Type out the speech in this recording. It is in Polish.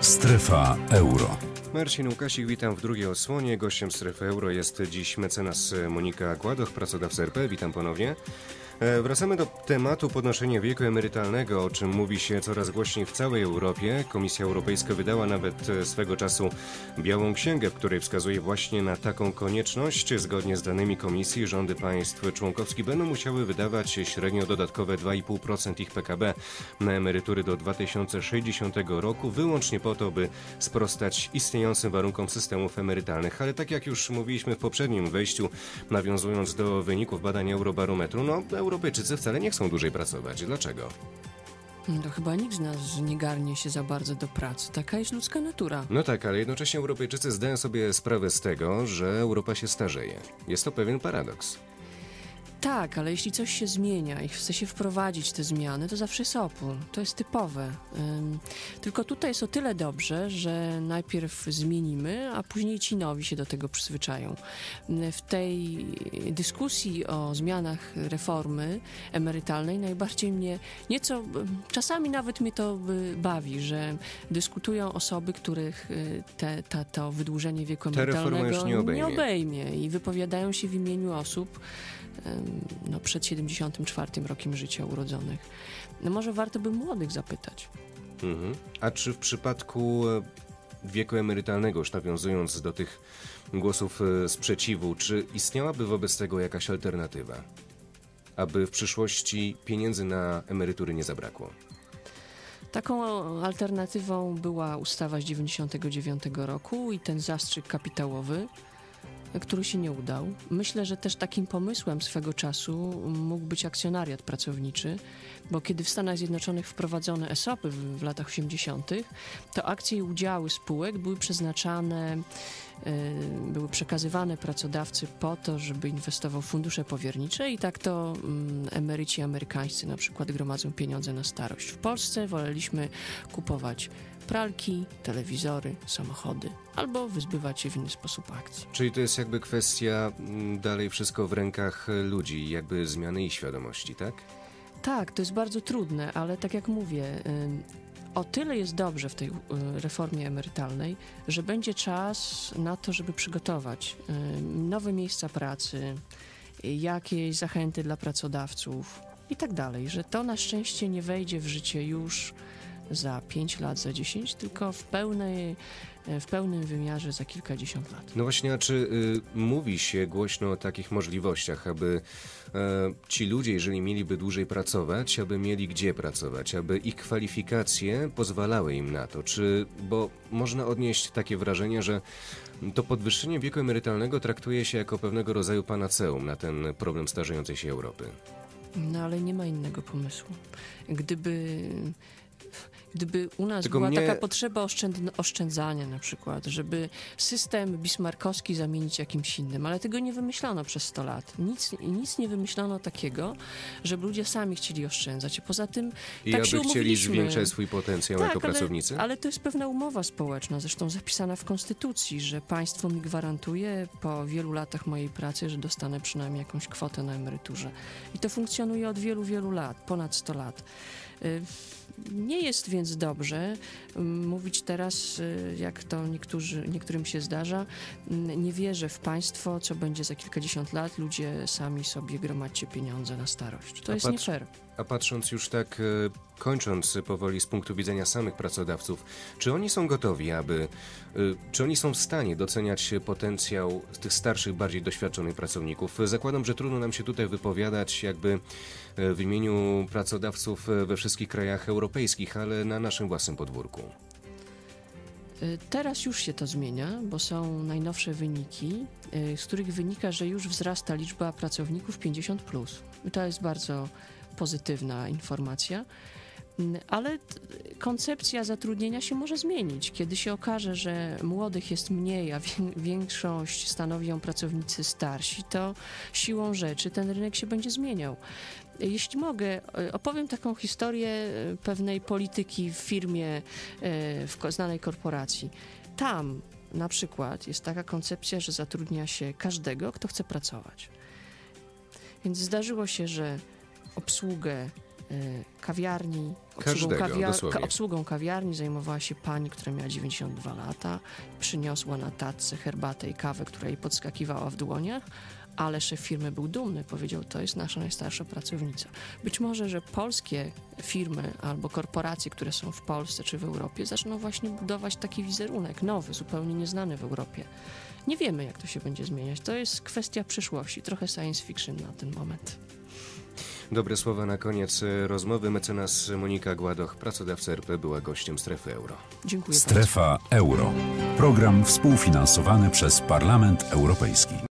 Strefa euro. Marcin Łukasik, witam w drugiej osłonie. Gościem strefy euro jest dziś mecenas Monika Gładoch, pracodawca RP. Witam ponownie. E, wracamy do tematu podnoszenia wieku emerytalnego, o czym mówi się coraz głośniej w całej Europie. Komisja Europejska wydała nawet e, swego czasu białą księgę, w której wskazuje właśnie na taką konieczność. Zgodnie z danymi komisji, rządy państw członkowskich będą musiały wydawać średnio dodatkowe 2,5% ich PKB na emerytury do 2060 roku, wyłącznie po to, by sprostać istniejącym warunkom systemów emerytalnych. Ale tak jak już mówiliśmy w poprzednim wejściu, nawiązując do wyników badań Eurobarometru, no Europejczycy wcale nie chcą dłużej pracować. Dlaczego? To chyba nikt z nas nie garnie się za bardzo do pracy. Taka jest ludzka natura. No tak, ale jednocześnie Europejczycy zdają sobie sprawę z tego, że Europa się starzeje. Jest to pewien paradoks. Tak, ale jeśli coś się zmienia i chce się wprowadzić te zmiany, to zawsze jest opór. To jest typowe. Ym, tylko tutaj jest o tyle dobrze, że najpierw zmienimy, a później ci nowi się do tego przyzwyczają. W tej dyskusji o zmianach reformy emerytalnej najbardziej mnie nieco, czasami nawet mnie to bawi, że dyskutują osoby, których y, te, ta, to wydłużenie wieku emerytalnego nie obejmie. nie obejmie i wypowiadają się w imieniu osób, no, przed 74 rokiem życia urodzonych. No może warto by młodych zapytać. Mhm. A czy w przypadku e, wieku emerytalnego, już nawiązując do tych głosów e, sprzeciwu, czy istniałaby wobec tego jakaś alternatywa? Aby w przyszłości pieniędzy na emerytury nie zabrakło? Taką alternatywą była ustawa z 99 roku i ten zastrzyk kapitałowy, który się nie udał. Myślę, że też takim pomysłem swego czasu mógł być akcjonariat pracowniczy, bo kiedy w Stanach Zjednoczonych wprowadzono ESOPy w, w latach 80., to akcje i udziały spółek były przeznaczane, yy, były przekazywane pracodawcy po to, żeby inwestował w fundusze powiernicze i tak to yy, emeryci amerykańscy na przykład gromadzą pieniądze na starość. W Polsce woleliśmy kupować pralki, telewizory, samochody, albo wyzbywać się w inny sposób akcji. Czyli to jest jakby kwestia mm, dalej wszystko w rękach ludzi, jakby zmiany ich świadomości, tak? Tak, to jest bardzo trudne, ale tak jak mówię, o tyle jest dobrze w tej y, reformie emerytalnej, że będzie czas na to, żeby przygotować nowe miejsca pracy, jakieś zachęty dla pracodawców i tak dalej, że to na szczęście nie wejdzie w życie już za 5 lat, za 10, tylko w, pełnej, w pełnym wymiarze za kilkadziesiąt lat. No właśnie, a czy y, mówi się głośno o takich możliwościach, aby y, ci ludzie, jeżeli mieliby dłużej pracować, aby mieli gdzie pracować, aby ich kwalifikacje pozwalały im na to? Czy, bo można odnieść takie wrażenie, że to podwyższenie wieku emerytalnego traktuje się jako pewnego rodzaju panaceum na ten problem starzejącej się Europy. No ale nie ma innego pomysłu. Gdyby Gdyby u nas Tylko była mnie... taka potrzeba oszczędzania na przykład, żeby system bismarckowski zamienić jakimś innym, ale tego nie wymyślono przez 100 lat. Nic, nic nie wymyślono takiego, żeby ludzie sami chcieli oszczędzać. Poza tym I tak aby się chcieli zwiększać swój potencjał tak, jako ale, pracownicy? ale to jest pewna umowa społeczna, zresztą zapisana w Konstytucji, że państwo mi gwarantuje po wielu latach mojej pracy, że dostanę przynajmniej jakąś kwotę na emeryturze. I to funkcjonuje od wielu, wielu lat, ponad 100 lat. Y, nie jest więc dobrze mm, mówić teraz, y, jak to niektórzy, niektórym się zdarza, mm, nie wierzę w państwo, co będzie za kilkadziesiąt lat, ludzie sami sobie gromadźcie pieniądze na starość. To a jest patrz, nie fair. A patrząc już tak, e, kończąc powoli z punktu widzenia samych pracodawców, czy oni są gotowi, aby, e, czy oni są w stanie doceniać potencjał tych starszych, bardziej doświadczonych pracowników? Zakładam, że trudno nam się tutaj wypowiadać jakby e, w imieniu pracodawców we wszystkich krajach europejskich, ale na naszym własnym podwórku. Teraz już się to zmienia, bo są najnowsze wyniki, z których wynika, że już wzrasta liczba pracowników 50. Plus. I to jest bardzo pozytywna informacja. Ale koncepcja zatrudnienia się może zmienić. Kiedy się okaże, że młodych jest mniej, a większość stanowią pracownicy starsi, to siłą rzeczy ten rynek się będzie zmieniał. Jeśli mogę, opowiem taką historię pewnej polityki w firmie, w znanej korporacji. Tam na przykład jest taka koncepcja, że zatrudnia się każdego, kto chce pracować. Więc zdarzyło się, że obsługę y, kawiarni. Każdego, dosłownie. obsługą kawiarni zajmowała się pani, która miała 92 lata. Przyniosła na tacce herbatę i kawę, która jej podskakiwała w dłoniach, ale szef firmy był dumny. Powiedział, to jest nasza najstarsza pracownica. Być może, że polskie firmy albo korporacje, które są w Polsce czy w Europie, zaczną właśnie budować taki wizerunek nowy, zupełnie nieznany w Europie. Nie wiemy, jak to się będzie zmieniać. To jest kwestia przyszłości, trochę science fiction na ten moment. Dobre słowa na koniec e, rozmowy. Mecenas Monika Gładoch, pracodawca RP, była gościem Strefy Euro. Dziękuję Strefa Euro. Program współfinansowany przez Parlament Europejski.